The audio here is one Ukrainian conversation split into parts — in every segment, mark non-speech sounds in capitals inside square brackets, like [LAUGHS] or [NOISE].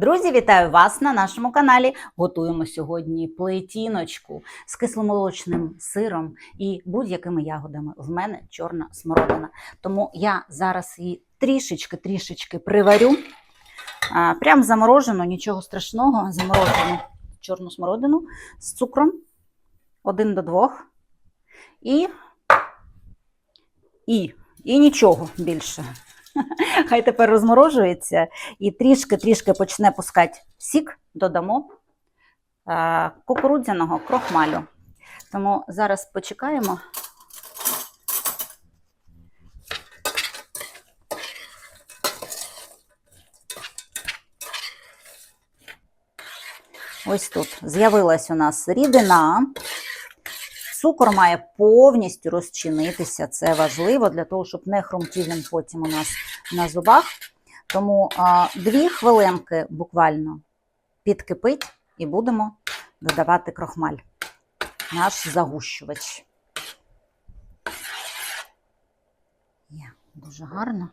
Друзі, вітаю вас на нашому каналі. Готуємо сьогодні плетіночку з кисломолочним сиром і будь-якими ягодами. В мене чорна смородина. Тому я зараз її трішечки-трішечки приварю. А, Прям заморожену, нічого страшного. Заморожену чорну смородину з цукром один до двох. І, і, і нічого більше. [LAUGHS] Хай тепер розморожується і трішки-трішки почне пускати сік, додамо е, кукурудзяного крохмалю. Тому зараз почекаємо. Ось тут з'явилась у нас рідина. Цукор має повністю розчинитися. Це важливо для того, щоб не хрумтів він потім у нас на зубах. Тому а, дві хвилинки буквально підкипить і будемо додавати крохмаль. Наш загущувач. Є, дуже гарно.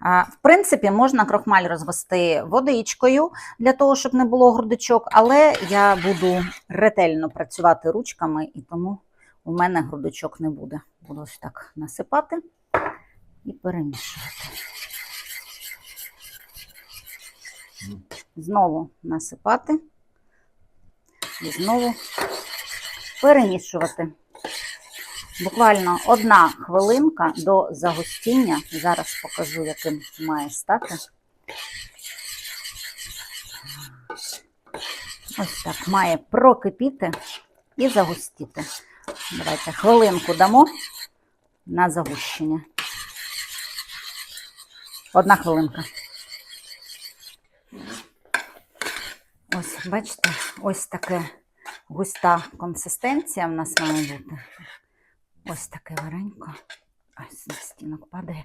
В принципі, можна крохмаль розвести водичкою для того, щоб не було грудочок, але я буду ретельно працювати ручками і тому у мене грудочок не буде. Буду ось так насипати і перемішувати. Знову насипати і знову перемішувати. Буквально одна хвилинка до загустіння. Зараз покажу, яким має стати. Ось так має прокипіти і загустіти. Давайте хвилинку дамо на загущення. Одна хвилинка. Ось, бачите, ось таке густа консистенція в нас має бути. Ось таке варенько. Ось на стінок падає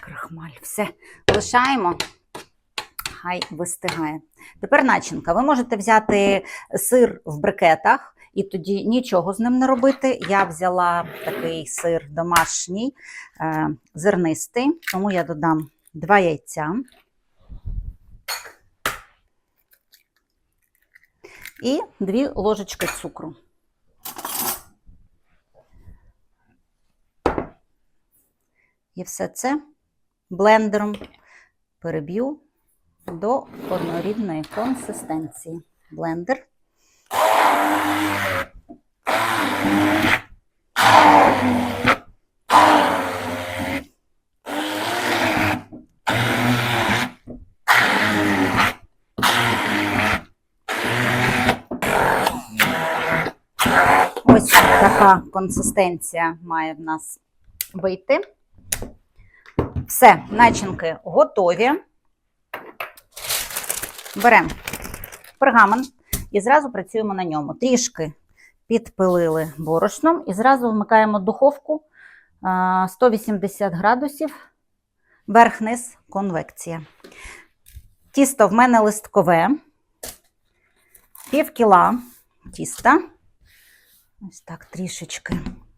крахмаль. Все, лишаємо. Хай вистигає. Тепер начинка. Ви можете взяти сир в брикетах і тоді нічого з ним не робити. Я взяла такий сир домашній, е, зернистий, тому я додам два яйця. І дві ложечки цукру. І все це блендером переб'ю до однорідної консистенції. Блендер. Ось така консистенція має в нас вийти. Все, начинки готові. Беремо пергамент і зразу працюємо на ньому. Трішки підпилили борошном і зразу вмикаємо духовку 180 градусів, верх-низ конвекція. Тісто в мене листкове, пів кіла тіста. Ось так трішечки.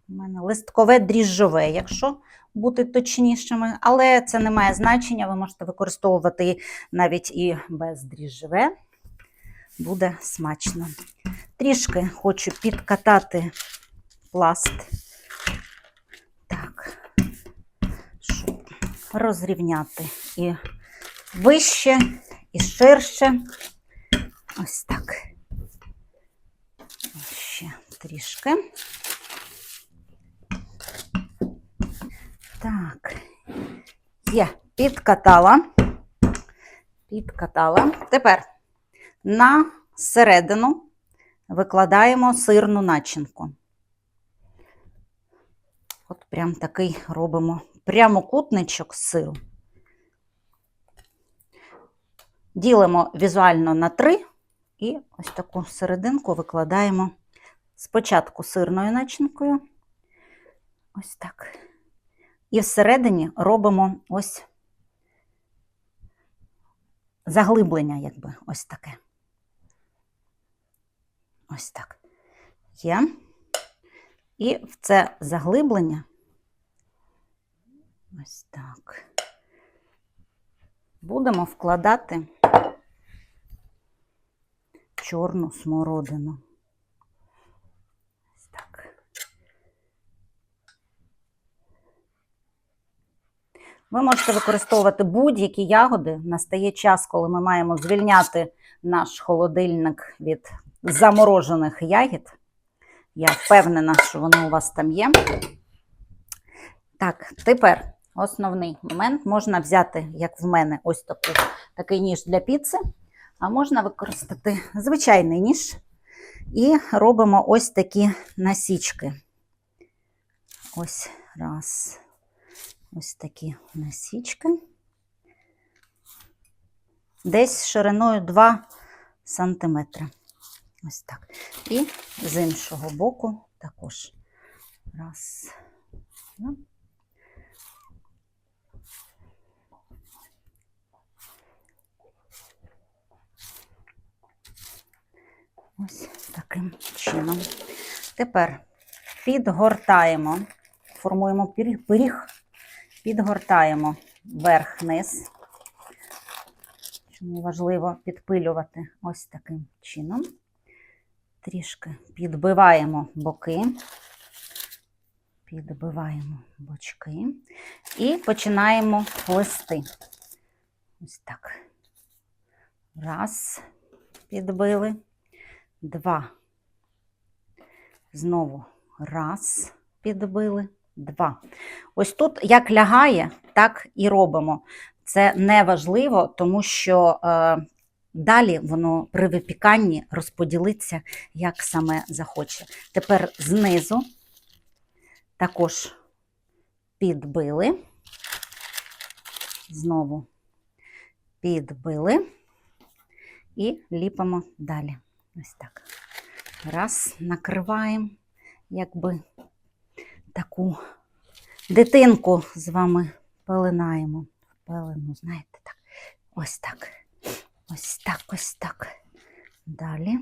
У мене листкове дріжджове, якщо бути точнішими, але це не має значення, ви можете використовувати навіть і без дріжджове. Буде смачно. Трішки хочу підкатати пласт. Так, щоб розрівняти і вище, і ширше. Ось так. Ще трішки. Так, є, підкатала. Підкатала. Тепер на середину викладаємо сирну начинку. От прям такий робимо прямокутничок з сиру. Ділимо візуально на три і ось таку серединку викладаємо спочатку сирною начинкою. Ось так. І всередині робимо ось заглиблення, якби ось таке. Ось так. Є. І в це заглиблення ось так. Будемо вкладати чорну смородину. Ви можете використовувати будь-які ягоди. Настає час, коли ми маємо звільняти наш холодильник від заморожених ягід. Я впевнена, що вони у вас там є. Так, тепер основний момент. Можна взяти, як в мене, ось таку, такий ніж для піци, а можна використати звичайний ніж. І робимо ось такі насічки. Ось раз. Ось такі насічки. Десь шириною 2 сантиметри. Ось так. І з іншого боку також. Раз. два. Ось таким чином. Тепер підгортаємо, формуємо пиріг, пиріг підгортаємо верх-низ. Чому важливо підпилювати ось таким чином. Трішки підбиваємо боки, підбиваємо бочки і починаємо плести. Ось так. Раз, підбили, два. Знову раз, підбили, два. Ось тут як лягає, так і робимо. Це не важливо, тому що е, далі воно при випіканні розподілиться, як саме захоче. Тепер знизу також підбили, знову підбили і ліпимо далі. Ось так. Раз, накриваємо, якби таку дитинку з вами пеленаємо. Пелену, знаєте, так. Ось так. Ось так, ось так. Далі.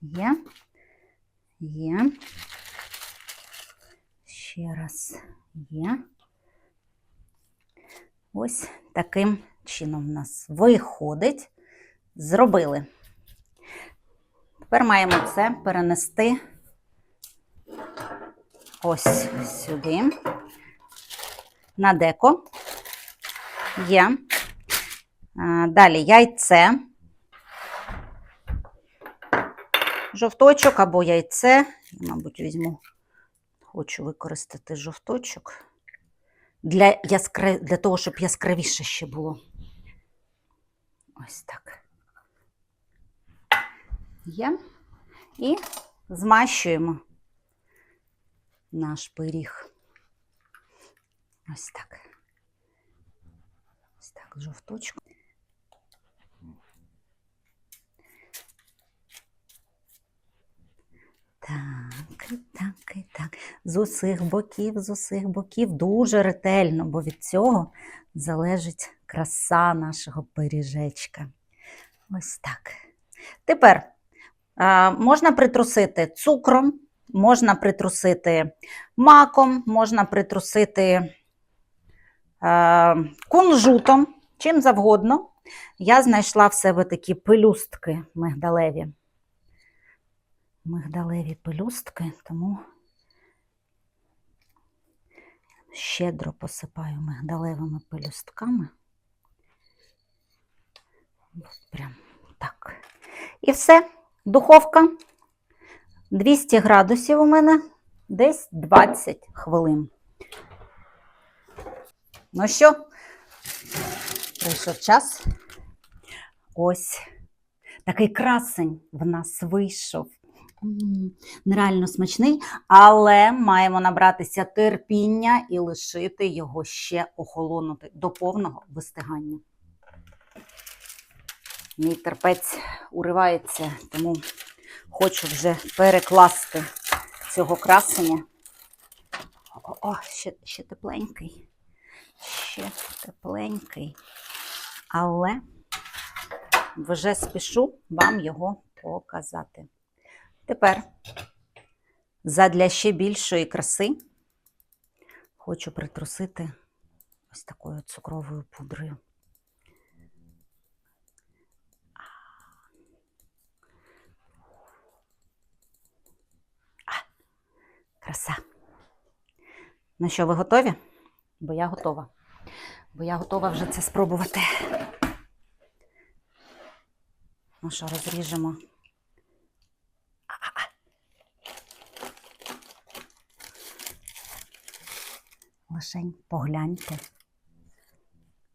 Є. Є. Ще раз є. Ось таким чином в нас виходить. Зробили. Тепер маємо це перенести ось сюди. На деко. Є. Далі яйце. Жовточок або яйце. Я, мабуть, візьму, хочу використати жовточок для, яскра... для того, щоб яскравіше ще було. Ось так. Є. І змащуємо наш пиріг. Ось так. Ось так, жовточку. Так, і так, і так. З усіх боків, з усіх боків дуже ретельно, бо від цього залежить краса нашого пиріжечка. Ось так. Тепер а, можна притрусити цукром, можна притрусити маком, можна притрусити а, кунжутом, чим завгодно. Я знайшла в себе такі пелюстки мигдалеві. Мигдалеві пелюстки, тому щедро посипаю мигдалевими пелюстками. Прям так. І все. Духовка 200 градусів у мене десь 20 хвилин. Ну що, прийшов час. Ось такий красень в нас вийшов. Нереально смачний, але маємо набратися терпіння і лишити його ще охолонути до повного вистигання. Мій терпець уривається, тому хочу вже перекласти цього красення. О, о ще, ще тепленький. Ще тепленький. Але вже спішу вам його показати. Тепер, задля ще більшої краси, хочу притрусити ось такою цукровою пудрою. Краса. Ну що, ви готові? Бо я готова. Бо я готова вже це спробувати. Ну що, розріжемо. А-а-а. Лишень погляньте,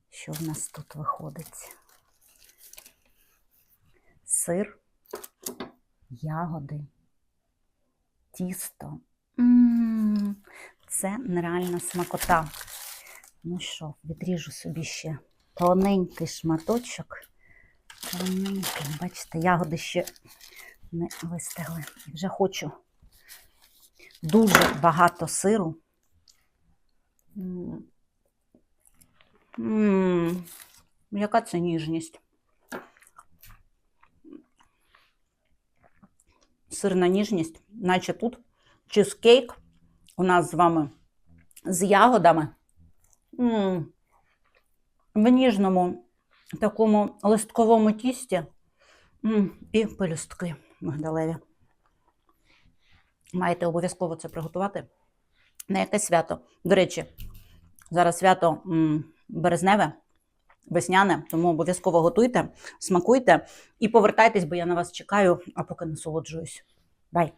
що в нас тут виходить. Сир, ягоди, тісто. М, Це нереальна смакота. Ну що, відріжу собі ще тоненький шматочок. Тоненький. Бачите, ягоди ще не вистигли. І вже хочу дуже багато сиру. М. М, Яка це ніжність? Сирна ніжність, наче тут чизкейк у нас з вами з ягодами. М, В ніжному такому листковому тісті М, і пелюстки мигдалеві. Маєте обов'язково це приготувати на якесь свято. До речі, зараз свято м, березневе, весняне, тому обов'язково готуйте, смакуйте і повертайтесь, бо я на вас чекаю, а поки насолоджуюсь. Бай!